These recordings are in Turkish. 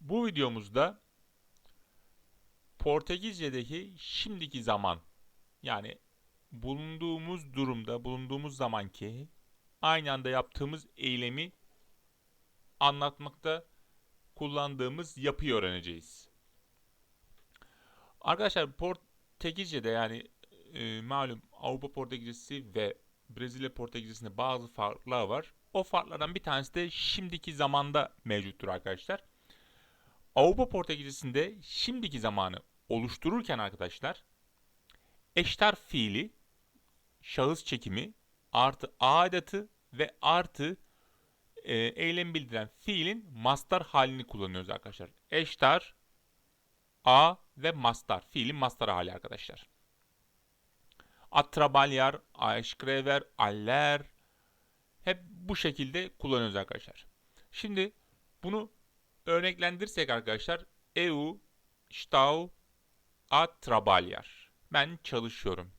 Bu videomuzda Portekizce'deki şimdiki zaman yani bulunduğumuz durumda, bulunduğumuz zamanki aynı anda yaptığımız eylemi anlatmakta kullandığımız yapıyı öğreneceğiz. Arkadaşlar Portekizce'de yani e, malum Avrupa Portekizcesi ve Brezilya Portekizcesinde bazı farklar var. O farklardan bir tanesi de şimdiki zamanda mevcuttur arkadaşlar. Avrupa Portekizcesinde şimdiki zamanı oluştururken arkadaşlar eştar fiili, şahıs çekimi, artı aidatı ve artı e, eylem bildiren fiilin mastar halini kullanıyoruz arkadaşlar. Eştar, a ve mastar. Fiilin mastar hali arkadaşlar. A trabalhar, a escrever, aller hep bu şekilde kullanıyoruz arkadaşlar. Şimdi bunu örneklendirirsek arkadaşlar eu estou a trabalhar. Ben çalışıyorum.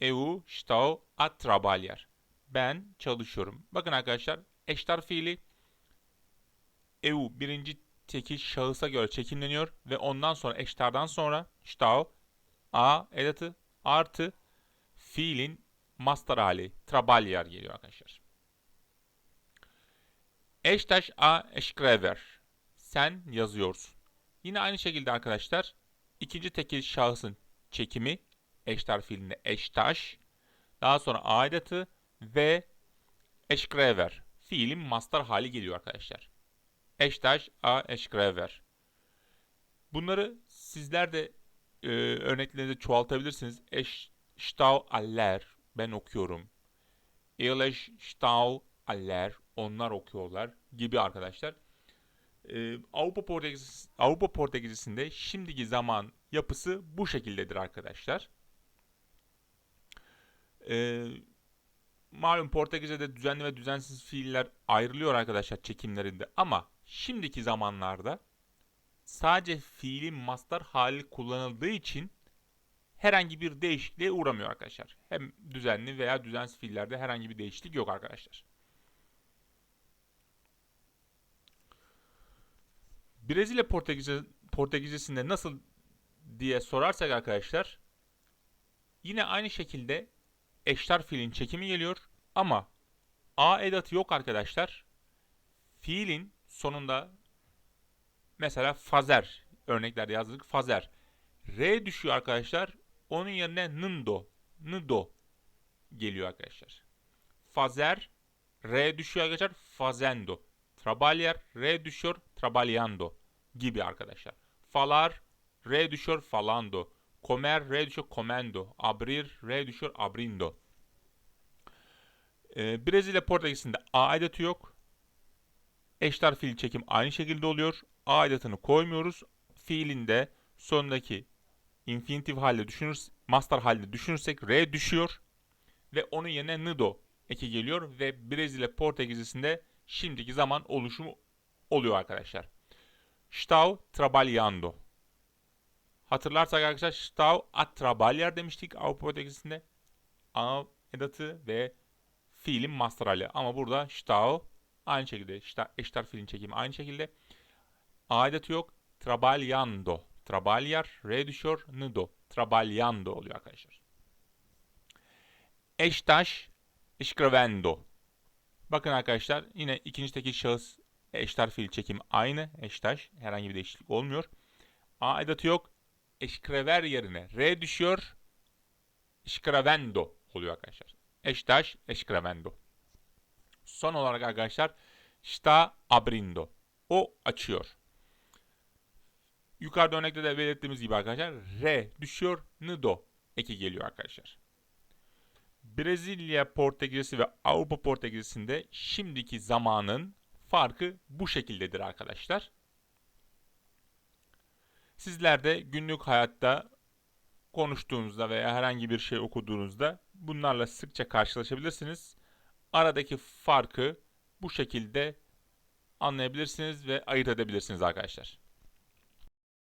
Eu estou a trabalhar. Ben çalışıyorum. Bakın arkadaşlar eştar fiili eu birinci tekil şahısa göre çekimleniyor ve ondan sonra eştardan sonra estou a edatı artı fiilin master hali trabalhar geliyor arkadaşlar. Estás a escrever. Sen yazıyorsun. Yine aynı şekilde arkadaşlar ikinci tekil şahısın çekimi eştar fiilinde eştaş. Daha sonra aidatı ve escrever. Fiilin master hali geliyor arkadaşlar. Eştaş a escrever. Bunları sizler de e, örneklerinizde çoğaltabilirsiniz. Estou a ler. Ben okuyorum. Eles estão a ler. Onlar okuyorlar gibi arkadaşlar. Ee, Avrupa Portekiz Avrupa Portekizcisinde şimdiki zaman yapısı bu şekildedir arkadaşlar. Ee, malum Portekizce'de düzenli ve düzensiz fiiller ayrılıyor arkadaşlar çekimlerinde ama şimdiki zamanlarda sadece fiilin master hali kullanıldığı için herhangi bir değişikliğe uğramıyor arkadaşlar. Hem düzenli veya düzensiz fiillerde herhangi bir değişiklik yok arkadaşlar. Brezilya Portekizce, Portekizcesinde nasıl diye sorarsak arkadaşlar yine aynı şekilde eştar fiilin çekimi geliyor ama a edatı yok arkadaşlar. Fiilin sonunda mesela fazer örneklerde yazdık fazer. R düşüyor arkadaşlar. Onun yerine nndo, ndo geliyor arkadaşlar. Fazer R düşüyor arkadaşlar. Fazendo. Trabalhar R düşüyor. Trabalhando gibi arkadaşlar. Falar R düşüyor. Falando. Comer R düşüyor. Comendo. Abrir R düşüyor. Abrindo. Ee, Brezilya Portekiz'inde A aidatı yok. Eşler fiil çekim aynı şekilde oluyor. A aidatını koymuyoruz. Fiilinde sonundaki infinitif halde düşünürüz, master halde düşünürsek R düşüyor ve onun yerine nido eki geliyor ve Brezilya Portekizcisinde şimdiki zaman oluşumu oluyor arkadaşlar. Estou trabalhando. Hatırlarsak arkadaşlar estou a trabalhar demiştik Avrupa Portekizcisinde. A edatı ve fiilin master hali. Ama burada estou aynı şekilde eştar fiilin çekimi aynı şekilde. A edatı yok. Trabalhando. Trabalhar, re düşüyor, nido. Trabalhando oluyor arkadaşlar. Eştaş, escrevendo. Bakın arkadaşlar yine ikinci tekil şahıs eştar fiil çekim aynı. Eştaş herhangi bir değişiklik olmuyor. A edatı yok. Escrever yerine re düşüyor. Escrevendo oluyor arkadaşlar. Eştaş, escrevendo. Son olarak arkadaşlar está abrindo. O açıyor. Yukarıda örnekte de belirttiğimiz gibi arkadaşlar R düşüyor, Nido eki geliyor arkadaşlar. Brezilya Portekizcesi ve Avrupa Portekizcesinde şimdiki zamanın farkı bu şekildedir arkadaşlar. Sizler de günlük hayatta konuştuğunuzda veya herhangi bir şey okuduğunuzda bunlarla sıkça karşılaşabilirsiniz. Aradaki farkı bu şekilde anlayabilirsiniz ve ayırt edebilirsiniz arkadaşlar.